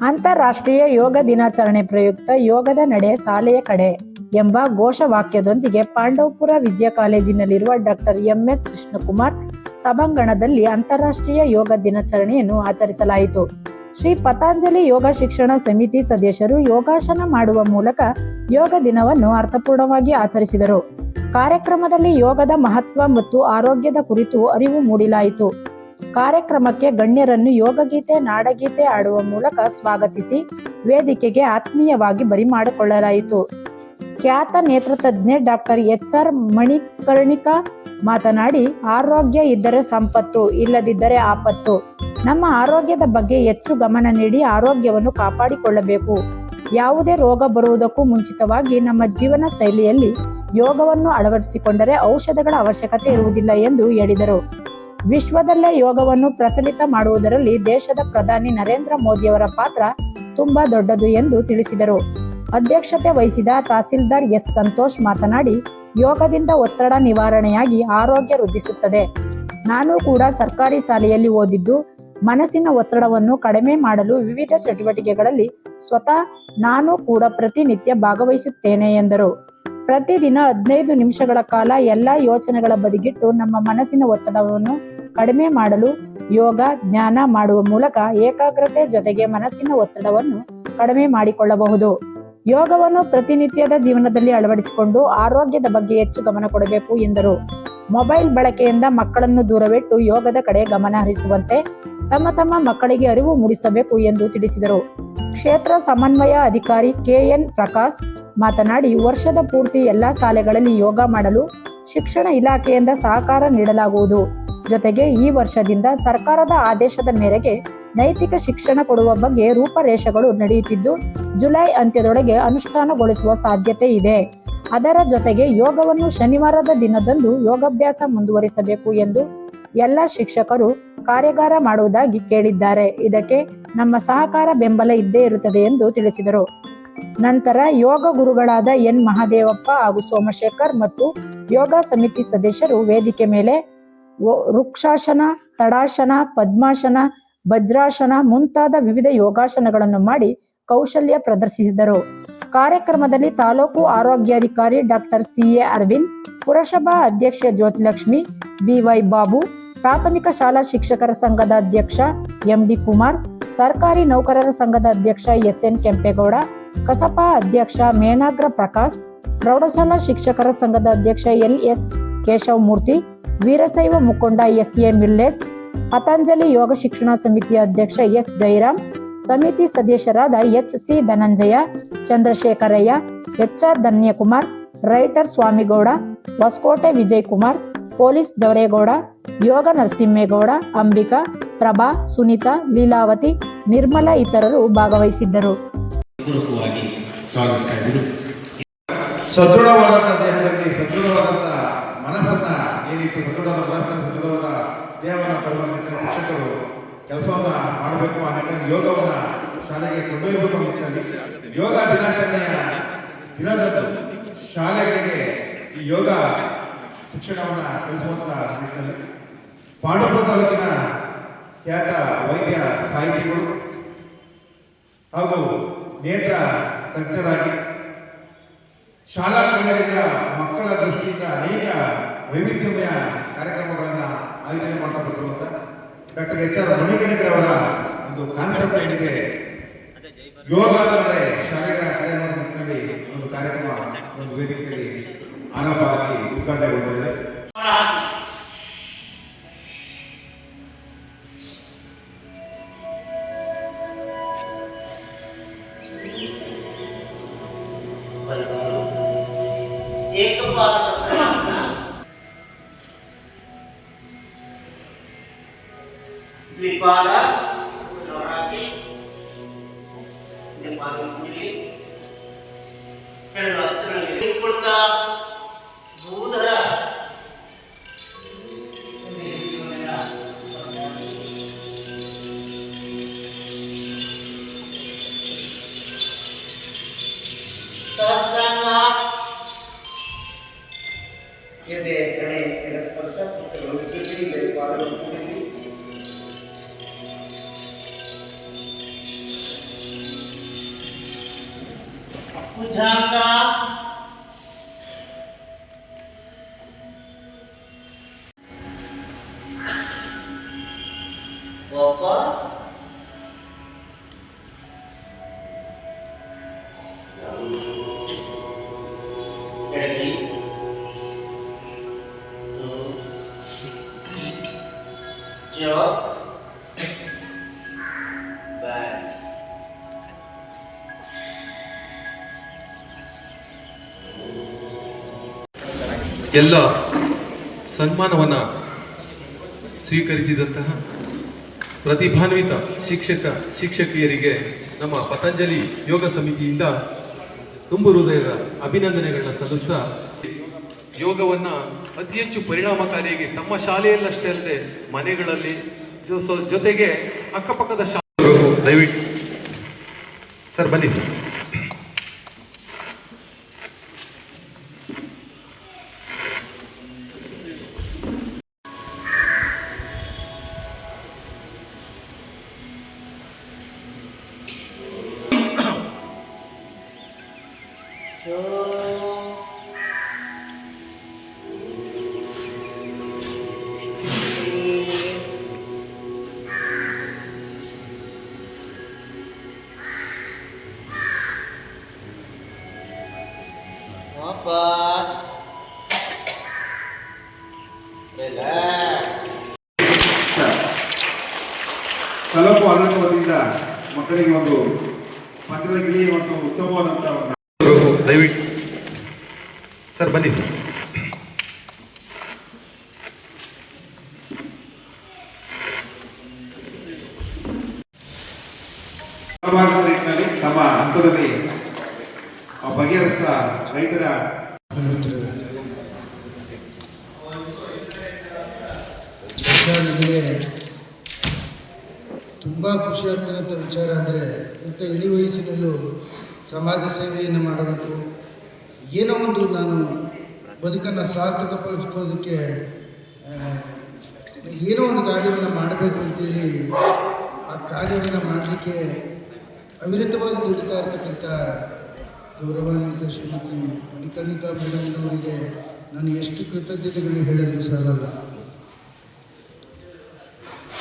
ಅಂತಾರಾಷ್ಟ್ರೀಯ ಯೋಗ ದಿನಾಚರಣೆ ಪ್ರಯುಕ್ತ ಯೋಗದ ನಡೆ ಶಾಲೆಯ ಕಡೆ ಎಂಬ ಘೋಷವಾಕ್ಯದೊಂದಿಗೆ ಪಾಂಡವಪುರ ವಿದ್ಯಾ ಕಾಲೇಜಿನಲ್ಲಿರುವ ಡಾಕ್ಟರ್ ಎಂಎಸ್ ಕೃಷ್ಣಕುಮಾರ್ ಸಭಾಂಗಣದಲ್ಲಿ ಅಂತಾರಾಷ್ಟ್ರೀಯ ಯೋಗ ದಿನಾಚರಣೆಯನ್ನು ಆಚರಿಸಲಾಯಿತು. ಶ್ರೀ ಪತಾಂಜಲಿ ಯೋಗ ಶಿಕ್ಷಣ ಸಮಿತಿ ಸದಸ್ಯರು ಯೋಗಾಸನ ಮಾಡುವ ಮೂಲಕ ಯೋಗ ದಿನವನ್ನು ಅರ್ಥಪೂರ್ಣವಾಗಿ ಆಚರಿಸಿದರು. ಕಾರ್ಯಕ್ರಮದಲ್ಲಿ ಯೋಗದ ಮಹತ್ವ ಮತ್ತು ಆರೋಗ್ಯದ ಕುರಿತು ಅರಿವು ಮೂಡಿಲಾಯಿತು. ಕಾರ್ಯಕ್ರಮಕ್ಕೆ ಗಣ್ಯರನ್ನು ಯೋಗಗೀತೆ, ನಾಡಗೀತೆ ಆಡುವ ಮೂಲಕ ಸ್ವಾಗತಿಸಿ ವೇದಿಕೆಗೆ ಆತ್ಮೀಯವಾಗಿ ಬರಿಮಾಡಿಕೊಳ್ಳಲಾಯಿತು. ಖ್ಯಾತ ನೇತೃತಜ್ಞೆ ಡಾಕ್ಟರ್ ಎಚ್ ಆರ್ ಮಣಿಕರ್ಣಿಕಾ ಮಾತನಾಡಿ, ಆರೋಗ್ಯ ಇದ್ದರೆ ಸಂಪತ್ತು, ಇಲ್ಲದಿದ್ದರೆ ಆಪತ್ತು. ನಮ್ಮ ಆರೋಗ್ಯದ ಬಗ್ಗೆ ಹೆಚ್ಚು ಗಮನ ನೀಡಿ ಆರೋಗ್ಯವನ್ನು ಕಾಪಾಡಿಕೊಳ್ಳಬೇಕು. ಯಾವುದೇ ರೋಗ ಬರುವುದಕ್ಕೂ ಮುಂಚಿತವಾಗಿ ನಮ್ಮ ಜೀವನ ಶೈಲಿಯಲ್ಲಿ ಯೋಗವನ್ನು ಅಳವಡಿಸಿಕೊಂಡರೆ ಔಷಧಗಳ ಅವಶ್ಯಕತೆ ಇರುವುದಿಲ್ಲ ಎಂದು ಹೇಳಿದರು. ವಿಶ್ವದಲ್ಲೇ ಯೋಗವನ್ನು ಪ್ರಚಲಿತ ಮಾಡುವುದರಲ್ಲಿ ದೇಶದ ಪ್ರಧಾನಿ ನರೇಂದ್ರ ಮೋದಿಯವರ ಪಾತ್ರ ತುಂಬಾ ದೊಡ್ಡದು ಎಂದು ತಿಳಿಸಿದರು. ಅಧ್ಯಕ್ಷತೆ ವಹಿಸಿದ ತಹಸೀಲ್ದಾರ್ ಎಸ್. ಸಂತೋಷ್ ಮಾತನಾಡಿ, ಯೋಗದಿಂದ ಒತ್ತಡ ನಿವಾರಣೆಯಾಗಿ ಆರೋಗ್ಯ ವೃದ್ಧಿಸುತ್ತದೆ. ನಾನು ಕೂಡ ಸರ್ಕಾರಿ ಶಾಲೆಯಲ್ಲಿ ಓದಿದ್ದು, ಮನಸ್ಸಿನ ಒತ್ತಡವನ್ನು ಕಡಿಮೆ ಮಾಡಲು ವಿವಿಧ ಚಟುವಟಿಕೆಗಳಲ್ಲಿ ಸ್ವತಃ ನಾನು ಕೂಡ ಪ್ರತಿನಿತ್ಯ ಭಾಗವಹಿಸುತ್ತೇನೆ ಎಂದರು. ಪ್ರತಿದಿನ ಹದಿನೈದು ನಿಮಿಷಗಳ ಕಾಲ ಎಲ್ಲ ಯೋಚನೆಗಳ ಬದಿಗಿಟ್ಟು ನಮ್ಮ ಮನಸ್ಸಿನ ಒತ್ತಡವನ್ನು ಕಡಿಮೆ ಮಾಡಲು ಯೋಗ, ಜ್ಞಾನ ಮಾಡುವ ಮೂಲಕ ಏಕಾಗ್ರತೆ ಜೊತೆಗೆ ಮನಸ್ಸಿನ ಒತ್ತಡವನ್ನು ಕಡಿಮೆ ಮಾಡಿಕೊಳ್ಳಬಹುದು. ಯೋಗವನ್ನು ಪ್ರತಿನಿತ್ಯದ ಜೀವನದಲ್ಲಿ ಅಳವಡಿಸಿಕೊಂಡು ಆರೋಗ್ಯದ ಬಗ್ಗೆ ಹೆಚ್ಚು ಗಮನ ಕೊಡಬೇಕು ಎಂದರು. ಮೊಬೈಲ್ ಬಳಕೆಯಿಂದ ಮಕ್ಕಳನ್ನು ದೂರವಿಟ್ಟು ಯೋಗದ ಕಡೆ ಗಮನ ಹರಿಸುವಂತೆ ತಮ್ಮ ತಮ್ಮ ಮಕ್ಕಳಿಗೆ ಅರಿವು ಮೂಡಿಸಬೇಕು ಎಂದು ತಿಳಿಸಿದರು. ಕ್ಷೇತ್ರ ಸಮನ್ವಯ ಅಧಿಕಾರಿ ಕೆಎನ್ ಪ್ರಕಾಶ್ ಮಾತನಾಡಿ, ವರ್ಷದ ಪೂರ್ತಿ ಎಲ್ಲಾ ಶಾಲೆಗಳಲ್ಲಿ ಯೋಗ ಮಾಡಲು ಶಿಕ್ಷಣ ಇಲಾಖೆಯಿಂದ ಸಹಕಾರ ನೀಡಲಾಗುವುದು. ಜೊತೆಗೆ ಈ ವರ್ಷದಿಂದ ಸರ್ಕಾರದ ಆದೇಶದ ಮೇರೆಗೆ ನೈತಿಕ ಶಿಕ್ಷಣ ಕೊಡುವ ಬಗ್ಗೆ ರೂಪರೇಷೆಗಳು ನಡೆಯುತ್ತಿದ್ದು, ಜುಲೈ ಅಂತ್ಯದೊಳಗೆ ಅನುಷ್ಠಾನಗೊಳಿಸುವ ಸಾಧ್ಯತೆ ಇದೆ. ಅದರ ಜೊತೆಗೆ ಯೋಗವನ್ನು ಶನಿವಾರದ ದಿನದಂದು ಯೋಗಾಭ್ಯಾಸ ಮುಂದುವರಿಸಬೇಕು ಎಂದು ಎಲ್ಲ ಶಿಕ್ಷಕರು ಕಾರ್ಯಾಗಾರ ಮಾಡುವುದಾಗಿ ಕೇಳಿದ್ದಾರೆ. ಇದಕ್ಕೆ ನಮ್ಮ ಸಹಕಾರ ಬೆಂಬಲ ಇದ್ದೇ ಇರುತ್ತದೆ ಎಂದು ತಿಳಿಸಿದರು. ನಂತರ ಯೋಗ ಗುರುಗಳಾದ ಎನ್. ಮಹಾದೇವಪ್ಪ ಹಾಗೂ ಸೋಮಶೇಖರ್ ಮತ್ತು ಯೋಗ ಸಮಿತಿ ಸದಸ್ಯರು ವೇದಿಕೆ ಮೇಲೆ ವೃಕ್ಷಾಸನ ತಡಾಸನ ಪದ್ಮಾಸನ ವಜ್ರಾಸನ ಮುಂತಾದ ವಿವಿಧ ಯೋಗಾಸನಗಳನ್ನು ಮಾಡಿ ಕೌಶಲ್ಯ ಪ್ರದರ್ಶಿಸಿದರು. ಕಾರ್ಯಕ್ರಮದಲ್ಲಿ ತಾಲೂಕು ಆರೋಗ್ಯಾಧಿಕಾರಿ ಡಾಕ್ಟರ್ ಸಿ ಎ ಅರವಿಂದ್, ಪುರಸಭಾ ಅಧ್ಯಕ್ಷೆ ಜ್ಯೋತಿಲಕ್ಷ್ಮಿ ಬಿವೈ ಬಾಬು, ಪ್ರಾಥಮಿಕ ಶಾಲಾ ಶಿಕ್ಷಕರ ಸಂಘದ ಅಧ್ಯಕ್ಷ ಎಂಡಿ ಕುಮಾರ್, ಸರ್ಕಾರಿ ನೌಕರರ ಸಂಘದ ಅಧ್ಯಕ್ಷ ಎಸ್ ಎನ್ ಕೆಂಪೇಗೌಡ, ಕಸಪಾ ಅಧ್ಯಕ್ಷ ಮೇನಾಗ್ರ ಪ್ರಕಾಶ್ ಪ್ರೌಢಶಾಲಾ ಶಿಕ್ಷಕರ ಸಂಘದ ಅಧ್ಯಕ್ಷ ಎಲ್ ಎಸ್ ಕೇಶವಮೂರ್ತಿ, ವೀರಶೈವ ಮುಖಂಡ ಎಸ್ ಎ ಮಿಲ್ಲೇಸ್ ಪತಂಜಲಿ ಯೋಗ ಶಿಕ್ಷಣ ಸಮಿತಿಯ ಅಧ್ಯಕ್ಷ ಎಸ್. ಜೈರಾಮ್ ಸಮಿತಿ ಸದಸ್ಯರಾದ H. C. Dhananjaya, Chandrashekharaiah, H. R. Dhanyakumar, writer Swamigowda, Hosakote Vijay Kumar police Javaregowda, Yoga Narasimhegowda, Ambika, Prabha, Sunitha, Leelavathi, Nirmala ಇತರರು ಭಾಗವಹಿಸಿದ್ದರು. ಸದೃಢವಾದಂಥ ದೇಹದಲ್ಲಿ ಸದೃಢವಾದಂಥ ಮನಸ್ಸನ್ನ ರೀತಿ ಸದೃಢವಾದ ಮನಸ್ಸನ್ನ ಸದೃಢವಾದ ದೇಹವನ್ನು ತರುವ ಶಿಕ್ಷಕರು ಕೆಲಸವನ್ನ ಮಾಡಬೇಕು ಆ ನಿಟ್ಟಿನಲ್ಲಿ ಯೋಗವನ್ನ ಶಾಲೆಗೆ ಕೊಂಡೊಯ್ಯಬೇಕು ನಿಟ್ಟಿನಲ್ಲಿ ಯೋಗ ದಿನಾಚರಣೆಯ ದಿನದಂದು ಶಾಲೆಗಳಿಗೆ ಈ ಯೋಗ ಶಿಕ್ಷಣವನ್ನ ಕಲಿಸುವಂಥ ನಿಟ್ಟಿನಲ್ಲಿ ಪಾಂಡವಪುರ ತಾಲೂಕಿನ ಖ್ಯಾತ ವೈದ್ಯ ಸಾಹಿತಿಗಳು ಹಾಗೂ ನೇತ್ರ ತಜ್ಞರಾಗಿ ಶಾಲಾ ಕನ್ನಡಿಗ ಮಕ್ಕಳ ದೃಷ್ಟಿಯಿಂದ ಅನೇಕ ವೈವಿಧ್ಯಮಯ ಕಾರ್ಯಕ್ರಮಗಳನ್ನು ಆಯೋಜನೆ ಮಾಡಬೇಕು ಬರ್ತಿರುವಂತ ಡಾಕ್ಟರ್ ಎಚ್ ಆರ್ ಅವರ ಒಂದು ಕಾನ್ಸೆಪ್ಟ್ ಏನಿದೆ ಯೋಗ ಅಂದರೆ ಶಾಲೆಗಳ ನಿಟ್ಟಿನಲ್ಲಿ ಒಂದು ಕಾರ್ಯಕ್ರಮ, ಒಂದು ವೇದಿಕೆಯಲ್ಲಿ ಆರಂಭ ಆಗಿ ಉದ್ಘಾಟನೆಗೊಂಡಿದೆ. 말하는 ಇದೆ ಕಣೆ ಇದರ ಸ್ಪರ್ಶ ಪುಸ್ತಕಗಳು ವಿದ್ಯುತ್ಲಿ ಬೆಳಕಾದಗಳು ಕೂಡಿಸಿ ಪೂಜಾ ಎಲ್ಲ ಸನ್ಮಾನವನ್ನು ಸ್ವೀಕರಿಸಿದಂತಹ ಪ್ರತಿಭಾನ್ವಿತ ಶಿಕ್ಷಕ ಶಿಕ್ಷಕಿಯರಿಗೆ ನಮ್ಮ ಪತಂಜಲಿ ಯೋಗ ಸಮಿತಿಯಿಂದ ತುಂಬು ಹೃದಯದ ಅಭಿನಂದನೆಗಳನ್ನ ಸಲ್ಲಿಸ್ತಾ ಯೋಗವನ್ನ ಅತಿ ಹೆಚ್ಚು ಪರಿಣಾಮಕಾರಿಯಾಗಿ ತಮ್ಮ ಶಾಲೆಯಲ್ಲಷ್ಟೇ ಅಲ್ಲದೆ ಮನೆಗಳಲ್ಲಿ ಜೊತೆಗೆ ಅಕ್ಕಪಕ್ಕದ ಶಾಲೆ ದಯವಿಟ್ಟು ಸರ್ ಬನ್ನಿ. ಸರ್ ತಾಲೂಕು ಆಡಳಿತ ವತಿಯಿಂದ ಮಕ್ಕಳಿಗೆ ಒಂದು ಪತ್ರದ ಗಿಳಿ ಒಂದು ದಯವಿಟ್ಟು ಸರ್ ಬನ್ನಿ ಸರ್ ಹಲವಾರು ನಿಟ್ಟಿನಲ್ಲಿ ತಮ್ಮ ಹಂತದಲ್ಲಿ ಆ ಬಗೆಹರಿಸಿದ ರೈತರ ನನಗೆ ತುಂಬ ಖುಷಿಯಾಗ್ತಕ್ಕಂಥ ವಿಚಾರ ಅಂದರೆ ಇಂಥ ಇಳಿ ವಯಸ್ಸಿನಲ್ಲೂ ಸಮಾಜ ಸೇವೆಯನ್ನು ಮಾಡಬೇಕು. ಏನೋ ಒಂದು ನಾನು ಬದುಕನ್ನು ಸಾರ್ಥಕಪಡಿಸ್ಕೊಳ್ಳೋದಕ್ಕೆ ಆ, ಏನೋ ಒಂದು ಕಾರ್ಯವನ್ನು ಮಾಡಬೇಕು ಅಂತೇಳಿ ಆ ಕಾರ್ಯವನ್ನು ಮಾಡಲಿಕ್ಕೆ ಅವಿರತವಾಗಿ ದುಡಿತಾ ಇರ್ತಕ್ಕಂಥ ಗೌರವಾನ್ವಿತ ಶ್ರೀಮತಿ ಮಣಿಕರ್ಣಿಕಾ ಮೇಡಮ್ನವರಿಗೆ ನಾನು ಎಷ್ಟು ಕೃತಜ್ಞತೆಗಳು ಹೇಳಿದ್ರು ಸಾಲಲ್ಲ.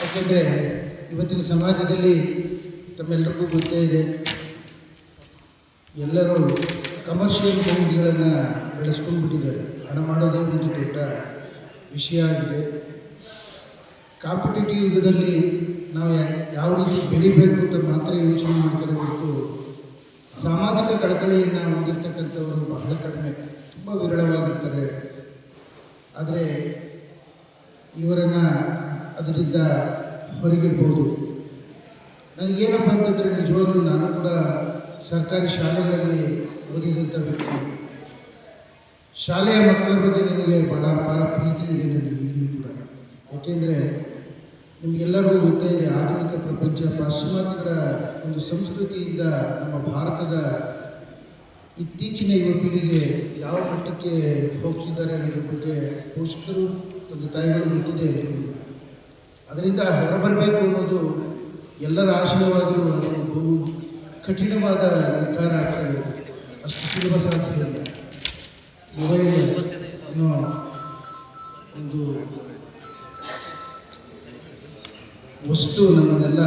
ಯಾಕೆಂದರೆ ಇವತ್ತಿನ ಸಮಾಜದಲ್ಲಿ ತಮ್ಮೆಲ್ಲರಿಗೂ ಗೊತ್ತೇ ಇದೆ. ಎಲ್ಲರೂ ಕಮರ್ಷಿಯಲ್ ಮೈಂಡ್ಗಳನ್ನು ಬೆಳೆಸ್ಕೊಂಡ್ಬಿಟ್ಟಿದ್ದಾರೆ. ಹಣ ಮಾಡೋದೇ ಒಂದು ದೊಡ್ಡ ವಿಷಯ ಆಗಿದೆ. ಕಾಂಪಿಟೇಟಿವ್ ಯುಗದಲ್ಲಿ ನಾವು ಯಾವ ರೀತಿ ಬೆಳಿಬೇಕು ಅಂತ ಮಾತ್ರ ಯೋಚನೆ ಮಾಡ್ತಾರೆ ಸಾಮಾಜಿಕ ಕಳಕಳಿಯನ್ನು ಹೊಂದಿರತಕ್ಕಂಥವರು ಬಹಳ ಕಡಿಮೆ, ತುಂಬ ವಿರಳವಾಗಿರ್ತಾರೆ. ಆದರೆ ಇವರನ್ನು ಅದರಿಂದ ಹೊರಗಿಡ್ಬೋದು. ಏನಪ್ಪ ಅಂತಂದರೆ, ನಿಜವಾಗ್ಲೂ ನಾನು ಕೂಡ ಸರ್ಕಾರಿ ಶಾಲೆಗಳಲ್ಲಿ ಓದಿದಂಥ ವ್ಯಕ್ತಿ. ಶಾಲೆಯ ಮಕ್ಕಳ ಬಗ್ಗೆ ನನಗೆ ಭಾಳ ಅಪಾರ ಪ್ರೀತಿ ಇದೆ ನನಗೆ ಇನ್ನೂ ಕೂಡ. ಯಾಕೆಂದರೆ, ನಿಮಗೆಲ್ಲರಿಗೂ ಗೊತ್ತೇ ಇದೆ, ಆಧುನಿಕ ಪ್ರಪಂಚ, ಪಾಶ್ಚಿಮಾತ್ಯದ ಒಂದು ಸಂಸ್ಕೃತಿಯಿಂದ ನಮ್ಮ ಭಾರತದ ಇತ್ತೀಚಿನ ಯುವ ಪೀಳಿಗೆ ಯಾವ ಮಟ್ಟಕ್ಕೆ ಹೋಗ್ತಿದ್ದಾರೆ ಅನ್ನೋದ್ರ ಬಗ್ಗೆ ಪೋಷಕರು ತಂದೆ ತಾಯಿಗಳು ಗೊತ್ತಿದೆ. ಅದರಿಂದ ಹೊರಬರಬೇಕು ಅನ್ನೋದು ಎಲ್ಲರ ಆಶಯವಾದರೂ ಅದು ಬಹು ಕಠಿಣವಾದ ನಿರ್ಧಾರ ಆಗ್ತದೆ. ಅಷ್ಟು ಸುಲಭ ಸಾಧ್ಯ ಇಲ್ಲ. ಮೊಬೈಲ್ ಅನ್ನೋ ಒಂದು ವಸ್ತು ನಮ್ಮನ್ನೆಲ್ಲ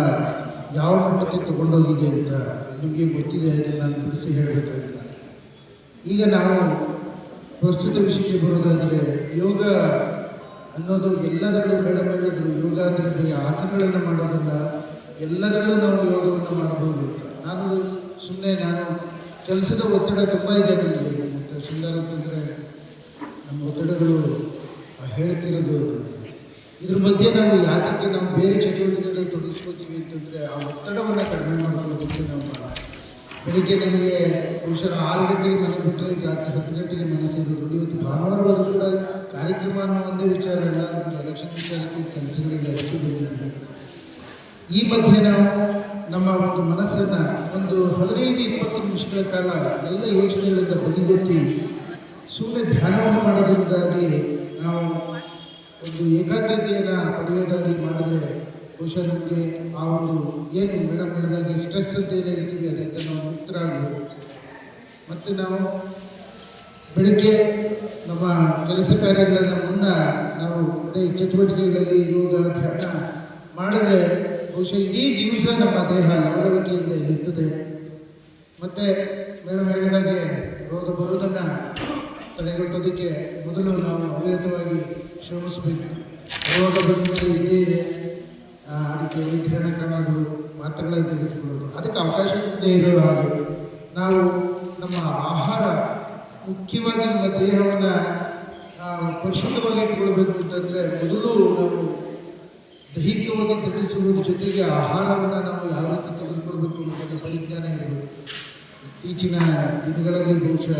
ಯಾವ ಮಟ್ಟಕ್ಕೆ ತಗೊಂಡೋಗಿದೆ ಅಂತ ನಿಮಗೆ ಗೊತ್ತಿದೆ ಅಂತ ನಾನು ಬಿಡಿಸಿ ಹೇಳಬೇಕಾಗಿಲ್ಲ. ಈಗ ನಾವು ಪ್ರಸ್ತುತ ವಿಷಯಕ್ಕೆ ಬರೋದಾದರೆ ಯೋಗ ಅನ್ನೋದು ಎಲ್ಲದರಲ್ಲೂ ಹೇಳಿದ್ರು ಯೋಗ ಅಂದರೆ ಆಸನಗಳನ್ನು ಮಾಡೋದಿಲ್ಲ ಎಲ್ಲದರಲ್ಲೂ ನಾವು ಯೋಗವನ್ನು ಮಾಡಬಹುದು. ನಾನು ಸುಮ್ಮನೆ ನಾನು ಕೆಲಸದ ಒತ್ತಡ ತುಂಬ ಇದೆ ನನಗೆ. ಮತ್ತು ಸುಂದರ ಅಂತಂದರೆ ನಮ್ಮ ಒತ್ತಡಗಳು ಹೇಳ್ತಿರೋದು. ಇದ್ರ ಮಧ್ಯೆ ನಾವು ಯಾತಕ್ಕೆ ನಾವು ಬೇರೆ ಚಟುವಟಿಕೆಗಳಲ್ಲಿ ತೊಡಗಿಸ್ಕೋತೀವಿ ಅಂತಂದರೆ ಆ ಒತ್ತಡವನ್ನು ಕಡಿಮೆ ಮಾಡ್ಕೊಳ್ಳೋದಕ್ಕೆ ನಾವು ಬೆಳಿಗ್ಗೆ ನನಗೆ ಬಹುಶಃ ಆರು ಗಂಟೆಗೆ ಮನೆ ಬಿಟ್ಟರೆ ರಾತ್ರಿ ಹತ್ತು ಗಂಟೆಗೆ ಮನೆ ಸೇರೋದು ಇವತ್ತು ಭಾನುವಾರವಾದರೂ ಕೂಡ ಕಾರ್ಯಕ್ರಮ ಅನ್ನೋ ಒಂದೇ ವಿಚಾರ ಇಲ್ಲ ಒಂದು ಎಲೆಕ್ಷನ್ ವಿಚಾರಕ್ಕೆ ಕೆಲಸಗಳಿಗೆ ಬಂದಿದ್ದೀವಿ. ಈ ಮಧ್ಯೆ ನಾವು ನಮ್ಮ ಒಂದು ಮನಸ್ಸನ್ನು ಒಂದು ಹದಿನೈದು ಇಪ್ಪತ್ತು ನಿಮಿಷಗಳ ಕಾಲ ಎಲ್ಲ ಯೋಚನೆಗಳಿಂದ ಬದಿಗೊತ್ತಿ ಸುಮ್ಮನೆ ಧ್ಯಾನವನ್ನು ಮಾಡೋದ್ರಿಂದಾಗಿ ನಾವು ಒಂದು ಏಕಾಗ್ರತೆಯನ್ನು ಪಡೆಯೋದಾಗಿ ಮಾಡಿದ್ರೆ ಬಹುಶಃ ನಮಗೆ ಆ ಒಂದು ಏನು ಮೇಡಮ್ ಹೇಳಿದಾಗೆ ಸ್ಟ್ರೆಸ್ ಅಂತ ಏನು ಹೇಳ್ತೀವಿ ಅದರಿಂದ ನಾವು ಮುಕ್ತರಾಗಬಹುದು ಮತ್ತು ನಾವು ಬೆಳಿಗ್ಗೆ ನಮ್ಮ ಕೆಲಸ ಕಾರ್ಯಗಳನ್ನು ಮುನ್ನ ನಾವು ಅದೇ ಚಟುವಟಿಕೆಗಳಲ್ಲಿ ಯೋಗ, ಧ್ಯಾನ ಮಾಡಿದ್ರೆ ಬಹುಶಃ ಇಡೀ ದಿವಸ ನಮ್ಮ ದೇಹ ಲವಲವಿಕೆಯಿಂದ ಇರುತ್ತದೆ. ಮತ್ತು ಮೇಡಮ್ ಹೇಳಿದಾಗೆ ರೋಗ ಬರುವುದನ್ನು ತಡೆಗಟ್ಟೋದಕ್ಕೆ ಮೊದಲು ನಾವು ಅವಿರತವಾಗಿ ಶ್ರಮಿಸಬೇಕು. ರೋಗ ಬಂದ್ಬಿಟ್ಟು ಇದೇ. ಇದೆ ಅದಕ್ಕೆ ವೈದ್ಯರಣ ಕ್ರಮಗಳು ಮಾತ್ರೆಗಳನ್ನು ತೆಗೆದುಕೊಳ್ಳೋದು. ಅದಕ್ಕೆ ಅವಕಾಶ ಇಲ್ಲದೆ ಹಾಗೆ ನಾವು ನಮ್ಮ ಆಹಾರ ಮುಖ್ಯವಾಗಿ ನಮ್ಮ ದೇಹವನ್ನು ಪರಿಶುದ್ಧವಾಗಿ ಇಟ್ಕೊಳ್ಬೇಕು ಅಂತಂದರೆ ಮೊದಲು ನಾವು ದೈಹಿಕವಾಗಿ ತಗ್ಗಿಸುವುದರ ಜೊತೆಗೆ ಆಹಾರವನ್ನು ನಾವು ಯಾವ ರೀತಿ ತೆಗೆದುಕೊಳ್ಬೇಕು ಅನ್ನೋದನ್ನು ಪರಿಜ್ಞಾನ ಇರಬೇಕು ಇತ್ತೀಚಿನ ದಿನಗಳಲ್ಲಿ ಬಹುಶಃ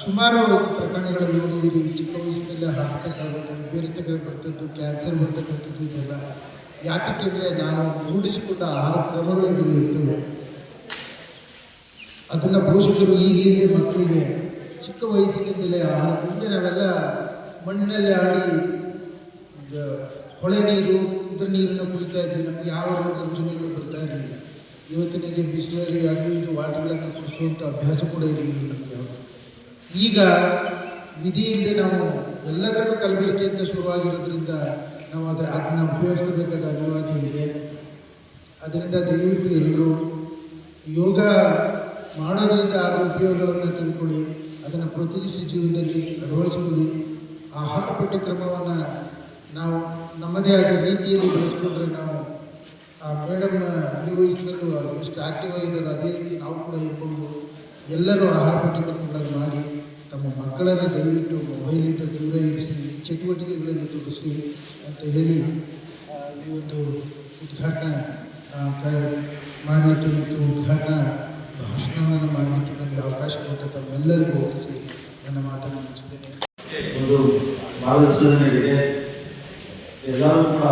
ಸುಮಾರು ಪ್ರಕರಣಗಳಲ್ಲಿ ಓದಿದ್ದೀರಿ ಚಿಕ್ಕ ವಯಸ್ಸಿನಲ್ಲೇ ಹಾರ್ಟ್ ಅಟ್ಯಾಕ್ ಬೇರೆ ಬರ್ತದ್ದು ಕ್ಯಾನ್ಸರ್ ಬರ್ತಕ್ಕಂಥದ್ದು ಇದೆಲ್ಲ. ಯಾತಕ್ಕೆಂದರೆ ನಾವು ರೂಢಿಸಿಕೊಂಡ ಆಹಾರ ಕ್ರಮಗಳು ಇರ್ತವೆ. ಅದನ್ನು ಪೋಷಕರು ಈಗಲೇ ಮಕ್ಕಳಿಗೆ ಚಿಕ್ಕ ವಯಸ್ಸಿನಿಂದಲೇ ಆಹಾರ ಮುಂದೆ ನಾವೆಲ್ಲ ಮಣ್ಣಿನಲ್ಲಿ ಆಡಿ ಹೊಳೆ ನೀರು, ಇದರ ನೀರನ್ನು ಕುಡಿತಾ ಇದ್ವಿ. ನಮಗೆ ಯಾವ ರೋಗ ರುಜಿನಗಳು ಬರ್ತಾ ಇರಲಿಲ್ಲ. ಇವತ್ತಿನಿಗೆ ಬಿಸಿಲಲ್ಲಿ ಅದು ಇದು ವಾಟರ್ಗಳನ್ನು ಕುಡಿಸುವಂಥ ಅಭ್ಯಾಸ ಕೂಡ ಇರಲಿಲ್ಲ ನಮಗೆ ಈಗ ವಿಧಿಯಿಂದ ನಾವು ಕಲಬೆರಕೆ ಅಂತ ಶುರುವಾಗಿರೋದ್ರಿಂದ ನಾವು ಅದ ಅದನ್ನು ಉಪಯೋಗಿಸಬೇಕಾದ ಅನಿವಾರ್ಯ ಇದೆ. ಅದರಿಂದ ದಯವಿಟ್ಟು ಎಲ್ಲರೂ ಯೋಗ ಮಾಡೋದ್ರಿಂದ ಆಗುವ ಉಪಯೋಗವನ್ನು ತಿಳ್ಕೊಳ್ಳಿ ಅದನ್ನು ಪ್ರತಿನಿತ್ಯ ಜೀವನದಲ್ಲಿ ಅಳವಡಿಸಿಕೊಳ್ಳಿ. ಆಹಾರ ಪಠ್ಯಕ್ರಮವನ್ನು ನಾವು ನಮ್ಮದೇ ಆದ ರೀತಿಯಲ್ಲಿ ಬೆಳೆಸ್ಕೊಂಡ್ರೆ ನಾವು ಆ ಮೇಡಮ್ ಅನುಭವಿಸಿದ್ರು ಎಷ್ಟು ಆಕ್ಟಿವ್ ಆಗಿದ್ದಾರೆ ಅದೇ ರೀತಿ ನಾವು ಕೂಡ ಇರ್ಬೋದು. ಎಲ್ಲರೂ ಆಹಾರ ಪಠ್ಯಕ್ರಮಗಳನ್ನು ಮಾಡಿ ತಮ್ಮ ಮಕ್ಕಳನ್ನು ದಯವಿಟ್ಟು ಮೊಬೈಲಿಂದ ದೂರ ಇರಿಸಿ ಚಟುವಟಿಕೆಗಳನ್ನು ತೊಡಗಿಸಿ ಅಂತ ಹೇಳಿ ಆ, ಈ ಒಂದು ಉದ್ಘಾಟನಾ ಆ, ಮಾಡಲಿಕ್ಕೆ ಉದ್ಘಾಟನಾ ಭಾಷಣವನ್ನು ಮಾಡಲಿಕ್ಕೆ ನನಗೆ ಅವಕಾಶ ಕೊಟ್ಟ ತಮ್ಮೆಲ್ಲರಿಗೂ ನನ್ನ ಮಾತನ್ನು ಮುಗಿಸ್ತೇನೆ ಒಂದು ಮಾರ್ಗದರ್ಶನ ನೀಡಿದೆ ಎಲ್ಲರೂ ಕೂಡ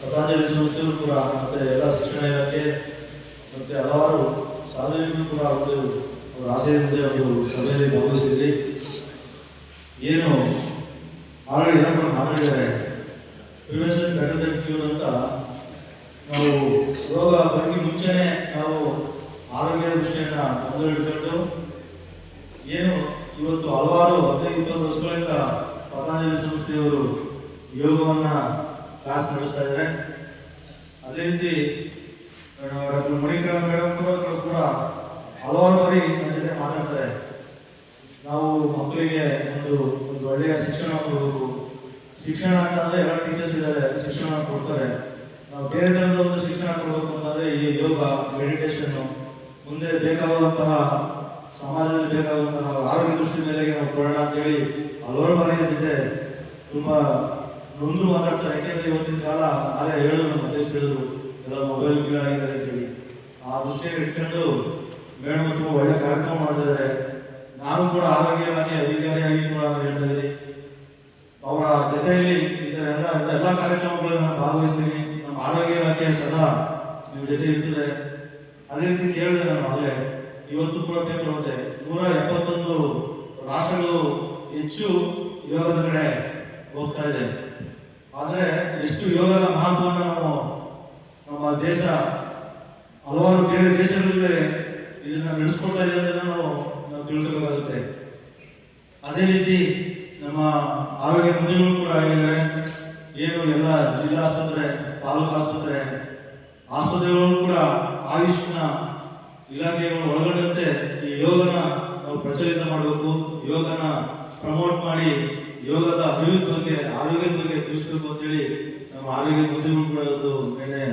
ಪತಂಜಲಿ ಸಂಸ್ಥೆಯೂ ಕೂಡ, ಮತ್ತು ಎಲ್ಲ ಶಿಕ್ಷಣ ಇಲಾಖೆ, ಮತ್ತು ಹಲವಾರು ಸಾರ್ವಜನಿಕರು ಕೂಡ ಒಂದು ಅವರ ಆಸೆಯಿಂದ ಒಂದು ಸಭೆಯಲ್ಲಿ ಏನು ಆಲ್ರೆಡಿ ಮಾತಾಡಿದ್ದಾರೆ. ಪ್ರಿವೆನ್ಷನ್ ಬೆಟರ್ ದನ್ ಕ್ಯೂರ್ ಅಂತ ನಾವು ರೋಗ ಬರೋಕ್ಕೆ ಮುಂಚೆನೆ ನಾವು ಆರೋಗ್ಯದ ಮೊದಲಿಟ್ಕೊಂಡು ಏನು ಇವತ್ತು ಹಲವಾರು ಹದಿನೈದು ಇಪ್ಪತ್ತು ವರ್ಷಗಳಿಂದ ಪತಂಜಲಿ ಸಂಸ್ಥೆಯವರು ಯೋಗವನ್ನ ಕ್ಲಾಸ್ ನಡೆಸ್ತಾ ಇದ್ದಾರೆ. ಅದೇ ರೀತಿ ಡಾಕ್ಟರ್ ಮಣಿಕರಣ ಮೇಡಮ್ ಕೂಡ ಹಲವಾರು ಬಾರಿ ನನ್ನ ಜೊತೆ ಮಾತಾಡ್ತಾರೆ. ನಾವು ಮಕ್ಕಳಿಗೆ ಒಂದು ಒಂದು ಒಳ್ಳೆಯ ಶಿಕ್ಷಣ ಕೊಡಬೇಕು. ಶಿಕ್ಷಣ ಅಂತಂದ್ರೆ ಎಲ್ಲ ಟೀಚರ್ಸ್ ಇದ್ದಾರೆ ಶಿಕ್ಷಣ ಕೊಡ್ತಾರೆ. ನಾವು ಬೇರೆ ಥರದ ಒಂದು ಶಿಕ್ಷಣ ಕೊಡಬೇಕು ಅಂತಂದ್ರೆ ಈ ಯೋಗ ಮೆಡಿಟೇಷನ್ ಮುಂದೆ ಬೇಕಾಗುವಂತಹ ಸಮಾಜದಲ್ಲಿ ಬೇಕಾಗುವಂತಹ ಆರೋಗ್ಯ ದೃಷ್ಟಿ ಮೇಲೆ ನಾವು ಕೊಡೋಣ ಅಂತೇಳಿ ಹಲವಾರು ಬಾರಿ ನನ್ನ ಜೊತೆ ತುಂಬ ನೊಂದು ಮಾತಾಡ್ತಾರೆ. ಯಾಕೆಂದ್ರೆ ಇವತ್ತಿನ ಕಾಲ ಆಗ ಹೇಳೋದು ನಮ್ಮ ಅಧ್ಯಕ್ಷ ಹೇಳಿದ್ರು ಎಲ್ಲ ಮೊಬೈಲ್ ಆಗಿದ್ದಾರೆ ಅಂತೇಳಿ ಆ ದೃಷ್ಟಿಯಲ್ಲಿ ಇಟ್ಕೊಂಡು ಮೇಡಮ್ ತುಂಬ ಒಳ್ಳೆ ಕಾರ್ಯಕ್ರಮ ಮಾಡ್ತಿದ್ದಾರೆ ನಾನು ಕೂಡ ಆರೋಗ್ಯ ಇಲಾಖೆ ಅಧಿಕಾರಿಯಾಗಿ ಕೂಡ ಹೇಳ್ತಾ ಇದ್ದೀನಿ ಅವರ ಜೊತೆಯಲ್ಲಿ ಇದರ ಎಲ್ಲ ಎಲ್ಲ ಕಾರ್ಯಕ್ರಮಗಳನ್ನು ನಾನು ಭಾಗವಹಿಸ್ತೀನಿ. ನಮ್ಮ ಆರೋಗ್ಯ ಇಲಾಖೆ ಸದಾ ನಿಮ್ಮ ಜೊತೆ ಇರ್ತದೆ. ಅದೇ ರೀತಿ ಕೇಳಿದೆ ನಾನು ಆಗಲೇ ಇವತ್ತು ಕೂಡ ಪೇಪರ್ ಓದಿದೆ. ನೂರ ಎಪ್ಪತ್ತೊಂದು ರಾಷ್ಟ್ರಗಳು ಹೆಚ್ಚು ಯೋಗದ ಕಡೆ ಹೋಗ್ತಾ ಇದೆ. ಆದರೆ ಎಷ್ಟು ಯೋಗದ ಮಹತ್ವವನ್ನು ನಾವು ನಮ್ಮ ದೇಶ, ಹಲವಾರು ಬೇರೆ ದೇಶಗಳಲ್ಲಿ ಇದನ್ನ ನಡೆಸ್ಕೊಳ್ತಾ ಇದೆ ಅಂತ ನಾವು ನಾವು ತಿಳ್ಕೋಬೇಕಾಗುತ್ತೆ ಅದೇ ರೀತಿ ನಮ್ಮ ಆರೋಗ್ಯ ಮಂತ್ರಿಗಳು ಕೂಡ ಆಗಿದ್ದಾರೆ ಏನು ಎಲ್ಲ ಜಿಲ್ಲಾ ಆಸ್ಪತ್ರೆ ತಾಲೂಕು ಆಸ್ಪತ್ರೆ, ಆಸ್ಪತ್ರೆಗಳು ಕೂಡ ಆಯುಷ್ನ ಇಲಾಖೆಗಳು ಒಳಗೊಂಡಂತೆ ಈ ಯೋಗನ ನಾವು ಪ್ರಚಲಿತ ಮಾಡಬೇಕು, ಯೋಗನ ಪ್ರಮೋಟ್ ಮಾಡಿ, ಯೋಗದ ಅಭಿವೃದ್ಧಿ ಬಗ್ಗೆ, ಆರೋಗ್ಯದ ಬಗ್ಗೆ ತಿಳಿಸ್ಬೇಕು ಅಂತೇಳಿ ನಮ್ಮ ಆರೋಗ್ಯ ಮಂತ್ರಿಗಳು ಕೂಡ ಇವತ್ತು ನಿನ್ನೆ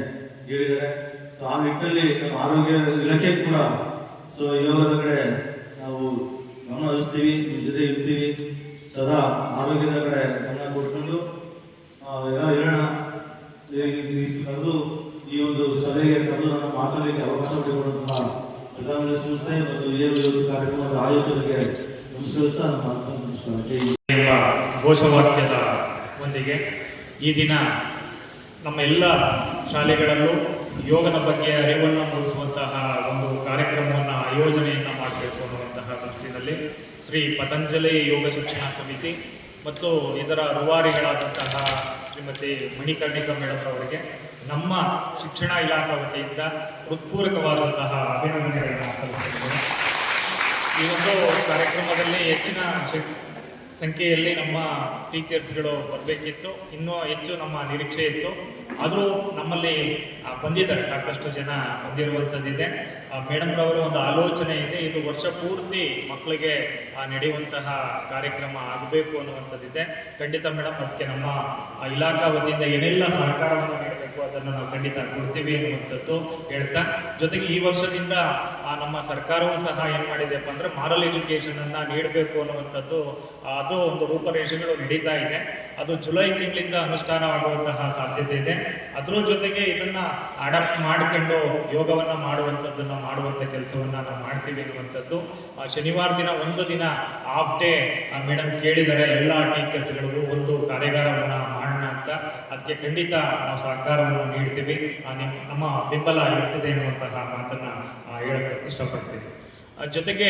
ಹೇಳಿದ್ದಾರೆ ಸೊ ಆ ನಿಟ್ಟಿನಲ್ಲಿ ನಮ್ಮ ಆರೋಗ್ಯ ಇಲಾಖೆ ಕೂಡ ಸೊ ಯೋಗದ ಕಡೆ ನಾವು ಗಮನ ಹರಿಸ್ತೀವಿ ನಿಮ್ಮ ಜೊತೆ ಇರ್ತೀವಿ. ಸದಾ ಆರೋಗ್ಯದ ಕಡೆ ಗಮನ ಕೊಟ್ಕೊಂಡು ಕರೆದು ಈ ಒಂದು ಸಭೆಗೆ ಕರೆದು ನಮ್ಮ ಮಾತಾಡಲಿಕ್ಕೆ ಅವಕಾಶ ಮಾಡಿಕೊಡುವಂತಹ ಪ್ರಧಾನ ಸಂಸ್ಥೆ ಮತ್ತು ಏನು ಕಾರ್ಯಕ್ರಮದ ಆಯೋಜನೆಗೆ ನಮಸ್ಕರಿಸ್ತಾ ಮಾತನ್ನು ನಮಸ್ಕಾರ. ಘೋಷವಾಕ್ಯದ ಒಂದಿಗೆ ಈ ದಿನ ನಮ್ಮ ಎಲ್ಲ ಶಾಲೆಗಳಲ್ಲೂ ಯೋಗನ ಬಗ್ಗೆ ಅರಿವನ್ನು ಮೂಡಿಸುವಂತಹ ಒಂದು ಕಾರ್ಯಕ್ರಮವನ್ನು, ಆಯೋಜನೆಯನ್ನು ಮಾಡಬೇಕು ಅನ್ನುವಂತಹ ದೃಷ್ಟಿಯಲ್ಲಿ ಶ್ರೀ ಪತಂಜಲಿ ಯೋಗ ಶಿಕ್ಷಣ ಸಮಿತಿ ಮತ್ತು ಇದರ ರೂವಾರಿಗಳಾದಂತಹ ಶ್ರೀಮತಿ ಮಣಿಕರ್ಣಿಕ ಮೇಡಮ್ ಅವರಿಗೆ ನಮ್ಮ ಶಿಕ್ಷಣ ಇಲಾಖೆ ವತಿಯಿಂದ ಹೃತ್ಪೂರ್ವಕವಾದಂತಹ ಅಭಿನಂದನೆಗಳನ್ನು ಸಲ್ಲಿಸುತ್ತೇನೆ ಈ ಒಂದು ಕಾರ್ಯಕ್ರಮದಲ್ಲಿ ಹೆಚ್ಚಿನ ಸಂಖ್ಯೆಯಲ್ಲಿ ನಮ್ಮ ಟೀಚರ್ಸ್ಗಳು ಬರಬೇಕಿತ್ತು. ಇನ್ನೂ ಹೆಚ್ಚು ನಮ್ಮ ನಿರೀಕ್ಷೆ ಇತ್ತು. ಆದರೂ ನಮ್ಮಲ್ಲಿ ಬಂದಿದ್ದಾರೆ. ಸಾಕಷ್ಟು ಜನ ಬಂದಿರುವಂಥದ್ದಿದೆ. ಮೇಡಮ್ರವರು ಒಂದು ಆಲೋಚನೆ ಇದೆ. ಇದು ವರ್ಷ ಪೂರ್ತಿ ಮಕ್ಕಳಿಗೆ ನಡೆಯುವಂತಹ ಕಾರ್ಯಕ್ರಮ ಆಗಬೇಕು ಅನ್ನುವಂಥದ್ದಿದೆ. ಖಂಡಿತ ಮೇಡಮ್ ಅದಕ್ಕೆ ನಮ್ಮ ಇಲಾಖಾ ವತಿಯಿಂದ ಏನೆಲ್ಲ ಸಹಕಾರವನ್ನು ನೀಡಬೇಕು ಅದನ್ನು ನಾವು ಖಂಡಿತ ಕೊಡ್ತೀವಿ ಅನ್ನುವಂಥದ್ದು ಹೇಳ್ತಾ, ಜೊತೆಗೆ ಈ ವರ್ಷದಿಂದ ನಮ್ಮ ಸರ್ಕಾರವೂ ಸಹ ಏನು ಮಾಡಿದೆಪ್ಪ ಅಂದರೆ ಮಾರಲ್ ಎಜುಕೇಷನನ್ನು ನೀಡಬೇಕು ಅನ್ನುವಂಥದ್ದು, ಅದು ಒಂದು ರೂಪರೇಷೆಗಳು ನಡೀತಾ ಇದೆ. ಅದು ಜುಲೈ ತಿಂಗಳಿಂದ ಅನುಷ್ಠಾನವಾಗುವಂತಹ ಸಾಧ್ಯತೆ ಇದೆ. ಅದರ ಜೊತೆಗೆ ಇದನ್ನ ಅಡಾಪ್ಟ್ ಮಾಡಿಕೊಂಡು ಯೋಗವನ್ನ ಮಾಡುವಂಥದ್ದನ್ನ ಮಾಡುವಂಥ ಕೆಲಸವನ್ನ ನಾವು ಮಾಡ್ತೀವಿ ಅನ್ನುವಂಥದ್ದು. ಶನಿವಾರ ದಿನ ಒಂದು ದಿನ ಆಫ್ ಡೇ ಮೇಡಮ್ ಕೇಳಿದರೆ ಎಲ್ಲ ಟೀಚರ್ಸ್ಗಳಿಗೂ ಒಂದು ಕಾರ್ಯಾಗಾರವನ್ನ ಅದಕ್ಕೆ ಖಂಡಿತ ನಾವು ಸಹಕಾರವನ್ನು ನೀಡ್ತೀವಿ. ನಮ್ಮ ಬೆಂಬಲ ಇರ್ತದೆ ಎನ್ನುವಂತಹ ಮಾತನ್ನ ಹೇಳಕ್ಕೆ ಇಷ್ಟಪಡ್ತೀವಿ ಜೊತೆಗೆ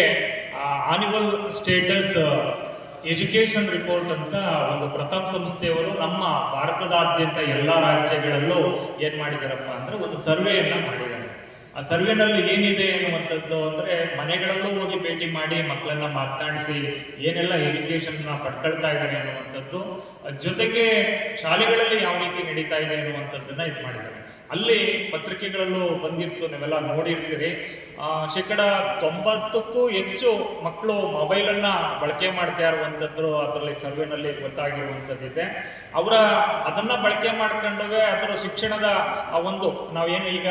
ಆನಿವಲ್ ಸ್ಟೇಟಸ್ ಎಜುಕೇಷನ್ ರಿಪೋರ್ಟ್ ಅಂತ ಒಂದು ಪ್ರಥಮ ಸಂಸ್ಥೆಯವರು ನಮ್ಮ ಭಾರತದಾದ್ಯಂತ ಎಲ್ಲ ರಾಜ್ಯಗಳಲ್ಲೂ ಏನ್ ಮಾಡಿದಾರಪ್ಪ ಅಂದ್ರೆ ಒಂದು ಸರ್ವೆಯನ್ನ ಮಾಡಿದ್ದಾರೆ. ಆ ಸರ್ವೆನಲ್ಲಿ ಏನಿದೆ ಅನ್ನುವಂಥದ್ದು ಅಂದ್ರೆ ಮನೆಗಳಲ್ಲೂ ಹೋಗಿ ಭೇಟಿ ಮಾಡಿ ಮಕ್ಕಳನ್ನ ಮಾತನಾಡಿಸಿ ಏನೆಲ್ಲ ಎಜುಕೇಷನ್ನ ಪಡ್ಕೊಳ್ತಾ ಇದ್ದಾರೆ ಅನ್ನುವಂಥದ್ದು ಜೊತೆಗೆ ಶಾಲೆಗಳಲ್ಲಿ ಯಾವ ರೀತಿ ನಡೀತಾ ಇದೆ ಅನ್ನುವಂಥದ್ದನ್ನ ಇದು ಮಾಡಿದ್ದಾರೆ. ಅಲ್ಲಿ ಪತ್ರಿಕೆಗಳಲ್ಲೂ ಬಂದಿರ್ತು, ನೀವೆಲ್ಲ ನೋಡಿರ್ತೀರಿ. ಶೇಕಡ ತೊಂಬತ್ತಕ್ಕೂ ಹೆಚ್ಚು ಮಕ್ಕಳು ಮೊಬೈಲನ್ನು ಬಳಕೆ ಮಾಡ್ತಾ ಇರುವಂಥದ್ದು ಅದರಲ್ಲಿ ಸರ್ವೆನಲ್ಲಿ ಗೊತ್ತಾಗಿರುವಂಥದ್ದಿದೆ ಅವರ ಅದನ್ನ ಬಳಕೆ ಮಾಡ್ಕೊಂಡವೇ ಅದರ ಶಿಕ್ಷಣದ ಆ ಒಂದು ನಾವೇನು ಈಗ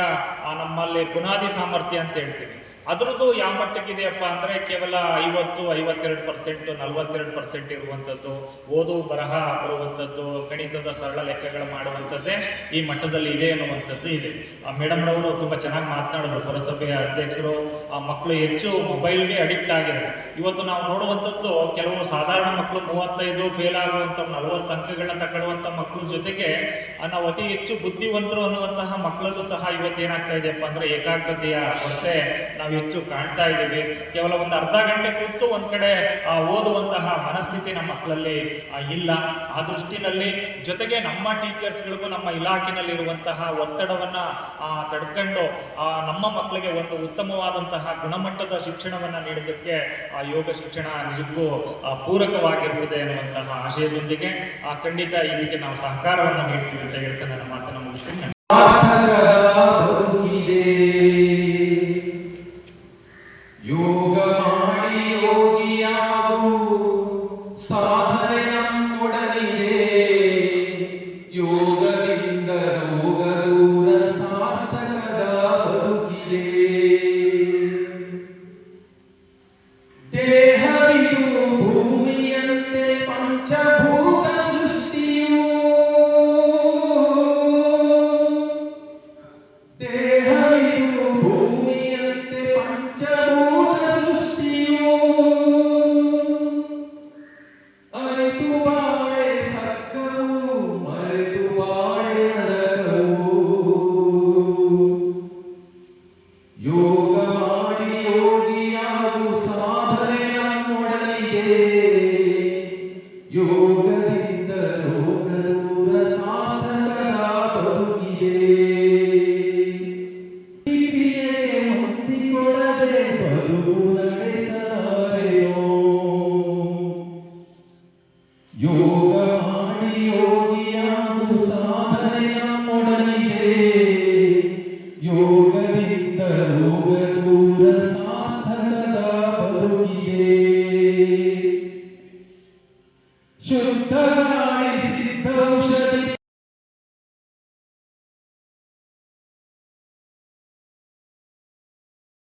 ನಮ್ಮಲ್ಲಿ ಬುನಾದಿ ಸಾಮರ್ಥ್ಯ ಅಂತ ಹೇಳ್ತೀವಿ. ಅದರದ್ದು ಯಾವ ಮಟ್ಟಕ್ಕಿದೆಯಪ್ಪ ಅಂದರೆ ಕೇವಲ ಐವತ್ತು ಐವತ್ತೆರಡು ಪರ್ಸೆಂಟ್ ನಲವತ್ತೆರಡು ಪರ್ಸೆಂಟ್ ಇರುವಂಥದ್ದು ಓದು ಬರಹ ಬರುವಂಥದ್ದು ಗಣಿತದ ಸರಳ ಲೆಕ್ಕಗಳು ಮಾಡುವಂಥದ್ದೇ ಈ ಮಟ್ಟದಲ್ಲಿ ಇದೆ ಅನ್ನುವಂಥದ್ದು ಇದೆ. ಮೇಡಮ್ರವರು ತುಂಬ ಚೆನ್ನಾಗಿ ಮಾತನಾಡಿದ್ರು ಪುರಸಭೆಯ ಅಧ್ಯಕ್ಷರು ಆ ಮಕ್ಕಳು ಹೆಚ್ಚು ಮೊಬೈಲ್ಗೆ ಅಡಿಕ್ಟ್ ಆಗಿದ್ದಾರೆ. ಇವತ್ತು ನಾವು ನೋಡುವಂಥದ್ದು ಕೆಲವು ಸಾಧಾರಣ ಮಕ್ಕಳು ಮೂವತ್ತೈದು ಫೇಲ್ ಆಗುವಂಥ ನಲವತ್ತು ಅಂಕಗಳನ್ನ ತಗೊಳ್ಳುವಂಥ ಮಕ್ಕಳ ಜೊತೆಗೆ ಆ, ನಾವು ಅತಿ ಹೆಚ್ಚು ಬುದ್ಧಿವಂತರು ಅನ್ನುವಂತಹ ಮಕ್ಕಳಲ್ಲೂ ಸಹ ಇವತ್ತು ಏನಾಗ್ತಾ ಇದೆಯಪ್ಪ ಅಂದ್ರೆ ಏಕಾಗ್ರತೆಯ ಕೊರತೆ. ನಾವು ಹೆಚ್ಚು ಕಾಣ್ತಾ ಇದ್ದೀವಿ. ಕೇವಲ ಒಂದು ಅರ್ಧ ಗಂಟೆ ಕೂತು ಒಂದು ಕಡೆ ಓದುವಂತಹ ಮನಸ್ಥಿತಿ ನಮ್ಮ ಮಕ್ಕಳಲ್ಲಿ ಇಲ್ಲ. ಆ ದೃಷ್ಟಿನಲ್ಲಿ ಜೊತೆಗೆ ನಮ್ಮ ಟೀಚರ್ಸ್ಗಳಿಗೂ, ನಮ್ಮ ಇಲಾಖೆನಲ್ಲಿರುವಂತಹ ಒತ್ತಡವನ್ನ ತಡ್ಕೊಂಡು ನಮ್ಮ ಮಕ್ಕಳಿಗೆ ಒಂದು ಉತ್ತಮವಾದಂತಹ ಗುಣಮಟ್ಟದ ಶಿಕ್ಷಣವನ್ನ ನೀಡೋದಕ್ಕೆ, ಆ, ಯೋಗ ಶಿಕ್ಷಣ ನಿಜಕ್ಕೂ ಪೂರಕವಾಗಿರ್ತದೆ ಅನ್ನುವಂತಹ ಆಶಯದೊಂದಿಗೆ ಖಂಡಿತ ಇದಕ್ಕೆ ನಾವು ಸಹಕಾರವನ್ನು ನೀಡ್ತೀವಿ ಅಂತ ಹೇಳ್ತಾ ನನ್ನ ಮಾತನ್ನು ಮುಗಿಸ್ತೀನಿ.